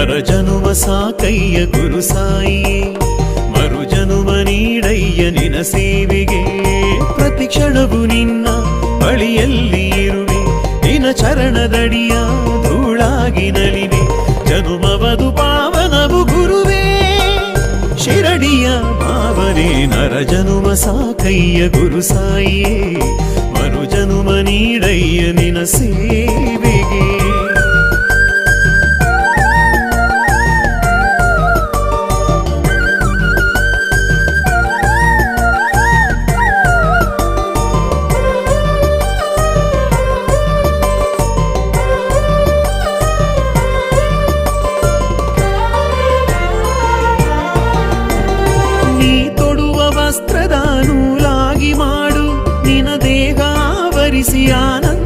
ನರಜನುಮ ಸಾಕಯ್ಯ ಗುರು ಸಾಯಿಯೇ ಮರುಜನುಮ ನೀಡಯ್ಯ ನಿನ ಸೇವೆಗೆ. ಪ್ರತಿ ಕ್ಷಣವು ನಿನ್ನ ಬಳಿಯಲ್ಲಿ ಇರುವೆ ನಿನ ಚರಣದಡಿಯ ಧೂಳಾಗಿ ನಲಿವೆ. ಜನುಮವದು ಪಾವನವು ಗುರುವೇ, ಶಿರಡಿಯ ಭಾವನೆ ನರಜನುಮ ಸಾಕಯ್ಯ ಗುರು ಸಾಯಿಯೇ ಮರುಜನುಮ ನೀಡಯ್ಯ ನಿನ ಸೇವೆ. కలిసి ఆనంద